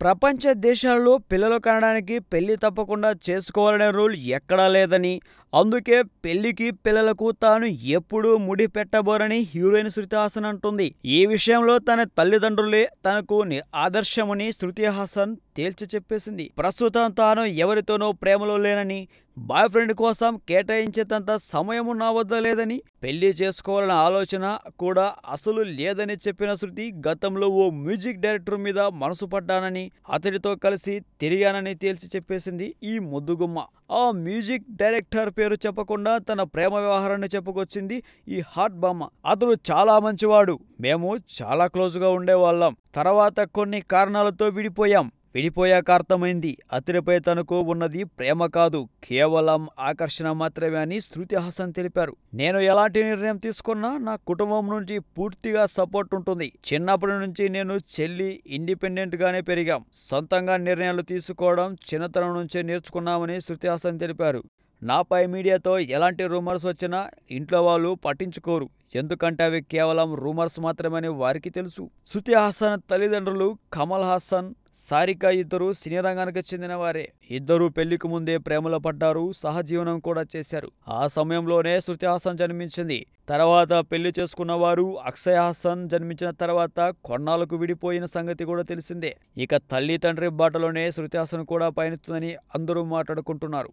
ప్రపంచ దేశాలలో పిల్లలు కనడానికి పెళ్ళి తప్పకుండా చేసుకోవాలనే రూల్ ఎక్కడా లేదని అందుకే పెళ్ళికి పిల్లలకు తాను ఎప్పుడూ ముడి పెట్టబోరని హీరోయిన్ శృతి హాసన్ అంటుంది. ఈ విషయంలో తన తల్లిదండ్రులే తనకు ని- ఆదర్శమని శృతి హాసన్ తేల్చి చెప్పేసింది. ప్రస్తుతం తాను ఎవరితోనో ప్రేమలో లేనని బాయ్ ఫ్రెండ్ కోసం కేటాయించేంత సమయము నా వద్ద లేదని పెళ్ళి చేసుకోవాలన్న ఆలోచన కూడా అసలు లేదని చెప్పిన శృతి గతంలో ఓ మ్యూజిక్ డైరెక్టర్ మీద మనసు పడ్డానని అతడితో కలిసి తిరిగానని తేల్చి చెప్పేసింది ఈ ముద్దుగుమ్మ. ఆ మ్యూజిక్ డైరెక్టర్ పేరు చెప్పకుండా తన ప్రేమ వ్యవహారాన్ని చెప్పుకొచ్చింది ఈ హాట్ బామ్మ. అతడు చాలా మంచివాడు. మేము చాలా క్లోజ్గా ఉండేవాళ్ళం. తర్వాత కొన్ని కారణాలతో విడిపోయాం. విడిపోయాక అర్థమైంది. అతడిపై తనకు ఉన్నది ప్రేమ కాదు. కేవలం ఆకర్షణ మాత్రమే అని శృతి హాసన్ తెలిపారు. నేను ఎలాంటి నిర్ణయం తీసుకున్నా నా కుటుంబం నుంచి పూర్తిగా సపోర్ట్ ఉంటుంది. చిన్నప్పటి నుంచి నేను చెల్లి ఇండిపెండెంట్ గానే పెరిగాం. సొంతంగా నిర్ణయాలు తీసుకోవడం చిన్నతనం నుంచే నేర్చుకున్నామని శృతి హాసన్ తెలిపారు. నాపై మీడియాతో ఎలాంటి రూమర్స్ వచ్చినా ఇంట్లో వాళ్ళు పట్టించుకోరు. ఎందుకంటే అవి కేవలం రూమర్స్ మాత్రమని వారికి తెలుసు. శృతి హాసన్ తల్లిదండ్రులు కమల్ హాసన్ సారిక ఇద్దరు సినీ రంగానికి చెందిన వారే ఇద్దరు పెళ్ళికి ముందే ప్రేమలో పడ్డారు సహజీవనం కూడా చేశారు. ఆ సమయంలోనే శృతి హాసన్ జన్మించింది. తర్వాత పెళ్ళి చేసుకున్న వారు అక్షయ్ హాసన్ జన్మించిన తర్వాత కొన్నాళ్ళకు విడిపోయిన సంగతి కూడా తెలిసిందే. ఇక తల్లి తండ్రి బాటలోనే శృతి హాసన్ కూడా పయనిస్తుందని అందరూ మాట్లాడుకుంటున్నారు.